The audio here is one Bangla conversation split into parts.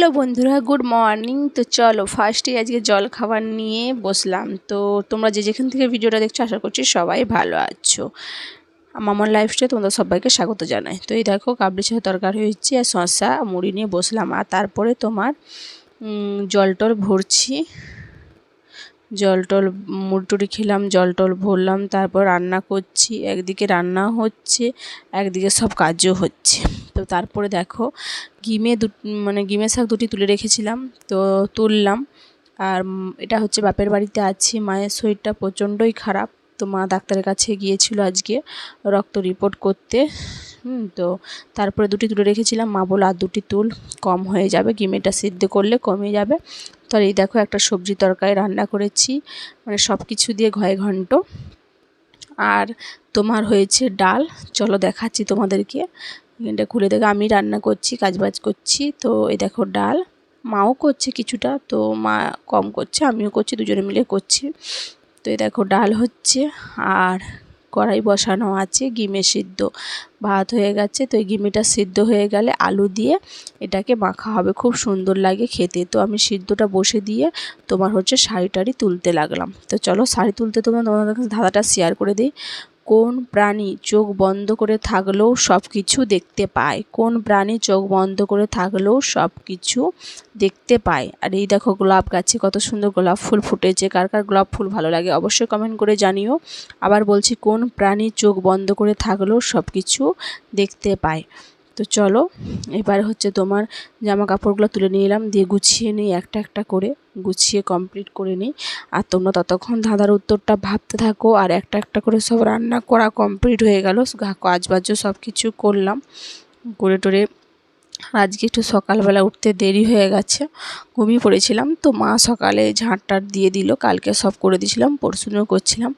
হ্যালো বন্ধুরা, গুড মর্নিং। তো চলো ফার্স্টে আজকে জল খাবার নিয়ে বসলাম। তো তোমরা যে যেখান থেকে ভিডিওটা দেখছ, আশা করছি সবাই ভালো আছো। মামার লাইফস্টাইল তোমাদের সবাইকে স্বাগত জানাই। তো এই দেখো, কাবলি ছাড়া তরকারি হচ্ছে আর শসা, মুড়ি নিয়ে বসলাম। আর তারপরে তোমার জল টল ভরছি। জল টল মুড়টুড়ি খেলাম জল টল ভরলাম, তারপর রান্না করছি। একদিকে রান্না হচ্ছে, একদিকে সব কাজও হচ্ছে। তো তারপরে দেখো, গিমে দু মানে গিমের শাক দুটি তুলে রেখেছিলাম, তো তুললাম। আর এটা হচ্ছে বাপের বাড়িতে আছে, মায়ের শরীরটা প্রচণ্ডই খারাপ। তো মা ডাক্তারের কাছে গিয়েছিল আজকে রক্ত রিপোর্ট করতে। হুম, তো তারপরে দুটি তুলে রেখেছিলাম, মা বলো আর দুটি তুল, কম হয়ে যাবে গিমেটা সিদ্ধ করলে কমে যাবে। তো এই দেখো, একটা সবজি তরকারি রান্না করেছি মানে সব কিছু দিয়ে ঘয়ে ঘন্ট। আর তোমার হয়েছে ডাল, চলো দেখাচ্ছি তোমাদেরকে। এটা খুলে দেখো, আমি রান্না করছি, কাজবাজ করছি, তো এই দেখো ডাল। মাও করছে কিছুটা, তো মা কম করছে, আমিও করছি, দুজনে মিলে করছি। তো এই দেখো, ডাল হচ্ছে, আর কড়াই বসানো আছে, গিমে সিদ্ধ ভাত হয়ে গেছে। তো এই গিমেটা সিদ্ধ হয়ে গেলে আলু দিয়ে এটাকে মাখা হবে। খুব সুন্দর লাগে খেতে। তো আমি সিদ্ধটা বসে দিয়ে তোমার হচ্ছে শাড়ি টাড়ি তুলতে লাগলাম। তো চলো শাড়ি তুলতে তোমার তোমাদের কাছে ধাঁধাটা শেয়ার করে দিই। কোন প্রাণী চোখ বন্ধ করে থাকলেও সব কিছু দেখতে পায়? কোন প্রাণী চোখ বন্ধ করে থাকলেও সব কিছু দেখতে পায়? আর এই দেখো গোলাপ গাছে কত সুন্দর গোলাপ ফুল ফুটেছে। কার কার গোলাপ ফুল ভালো লাগে অবশ্যই কমেন্ট করে জানিও। আবার বলছি, কোন প্রাণী চোখ বন্ধ করে থাকলেও সব কিছু দেখতে পায়? তো চলো, এবার হচ্ছে তোমার জামা কাপড়গুলো তুলে নিয়ে এলাম দিয়ে গুছিয়ে নিই একটা একটা করে, গুছিয়ে কমপ্লিট করে নিই। আর তোমরা ততক্ষণ ধাঁধার উত্তরটা ভাবতে থাকো, আর একটা একটা করে সব রান্না করা কমপ্লিট হয়ে গেল। কাজ বাজ সব কিছু করলাম, করে টোরে আজকে একটু সকালবেলা উঠতে দেরি হয়ে গেছে, ঘুমিয়ে পড়েছিলাম। তো মা সকালে ঝাঁট টাট দিয়ে দিল, কালকে সব করে দিয়েছিলাম পরশুদিনও করছিলাম।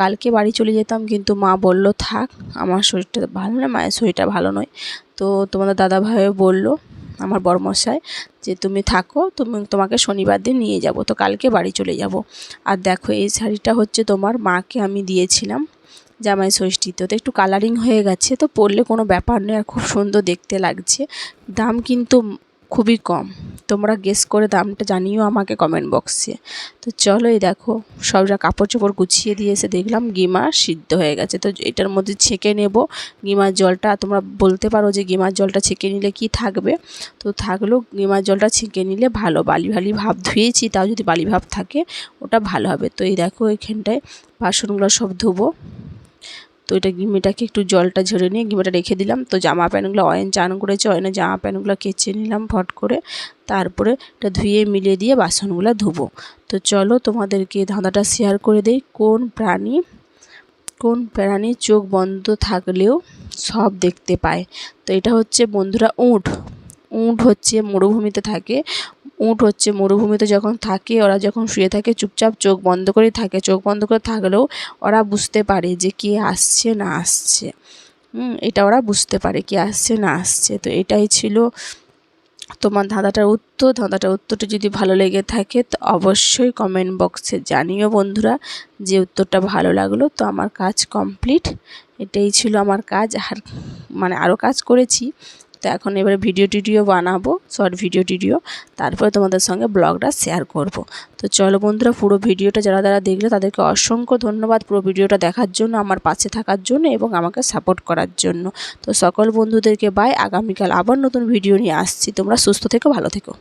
কালকে বাড়ি চলে যেতাম, কিন্তু মা বলল, থাক, আমার শরীরটা ভালো নয় মায়ের শরীরটা ভালো নয়। তো তোমাদের দাদা ভাইও বলল, আমার বরমশাই যে তুমি থাকো, তুমি তোমাকে শনিবার দিন নিয়ে যাব, তো কালকে বাড়ি চলে যাব। আর দেখো, এই শাড়িটা হচ্ছে তোমার মাকে আমি দিয়েছিলাম জামাই ষষ্ঠীতে তো একটু কালারিং হয়ে গেছে, তো পরলে কোনো ব্যাপার নয়, আর খুব সুন্দর দেখতে লাগছে। দাম কিন্তু খুবই কম। তোমরা গেস করে দামটা জানিও আমাকে কমেন্ট বক্সে তো চলো এই দেখো সবটা কাপড় চোপড় গুছিয়ে দিয়ে এসে দেখলাম গিমা সিদ্ধ হয়ে গেছে। তো এটার মধ্যে ছেঁকে নেব। গিমার জলটা, তোমরা বলতে পারো যে গিমার জলটা ছেঁকে নিলে কি থাকবে? তো থাকলেও গিমার জলটা ছেঁকে নিলে ভালো। বালি ভালি ভাব ধুয়েছি, তাও যদি বালি ভাব থাকে, ওটা ভালো হবে। তো এই দেখো এখানটায় বাসনগুলো সব ধুবো। তো এটা গিমেটাকে একটু জলটা ঝরে নিয়ে গিমেটা রেখে দিলাম। তো জামা প্যান্টগুলো অয়েন চান করেছে, অয়েনে জামা প্যান্টগুলো কেচে নিলাম ফট করে। তারপরে এটা ধুয়ে মিলিয়ে দিয়ে বাসনগুলো ধুবো। তো চলো তোমাদেরকে ধাঁধাটা শেয়ার করে দেই। কোন প্রাণী কোন প্রাণী চোখ বন্ধ থাকলেও সব দেখতে পায়? তো এটা হচ্ছে বন্ধুরা উঁট। উঁট হচ্ছে মরুভূমিতে থাকে। উঁট হচ্ছে মরুভূমিতে যখন থাকে, ওরা যখন শুয়ে থাকে, চুপচাপ চোখ বন্ধ করে থাকে। চোখ বন্ধ করে থাকলেও ওরা বুঝতে পারে যে কে আসছে না আসছে। হুম, এটা ওরা বুঝতে পারে কে আসছে না আসছে। তো এটাই ছিল তোমার ধাঁধাটার উত্তর। ধাঁধাটার উত্তরটা যদি ভালো লেগে থাকে, তো অবশ্যই কমেন্ট বক্সে জানিও বন্ধুরা যে উত্তরটা ভালো লাগল। তো আমার কাজ কমপ্লিট এটাই ছিল আমার কাজ। আর মানে আরও কাজ করেছি। তো এখন এবারে ভিডিও টিডিও বানাবো শর্ট ভিডিও টিডিও, তারপরে তোমাদের সঙ্গে ব্লগটা শেয়ার করব। তো চলো বন্ধুরা, পুরো ভিডিওটা যারা যারা দেখলে তাদেরকে অসংখ্য ধন্যবাদ পুরো ভিডিওটা দেখার জন্য, আমার পাশে থাকার জন্য এবং আমাকে সাপোর্ট করার জন্য। তো সকল বন্ধুদেরকে বাই আগামীকাল আবার নতুন ভিডিও নিয়ে আসছি। তোমরা সুস্থ থেকো, ভালো থেকো।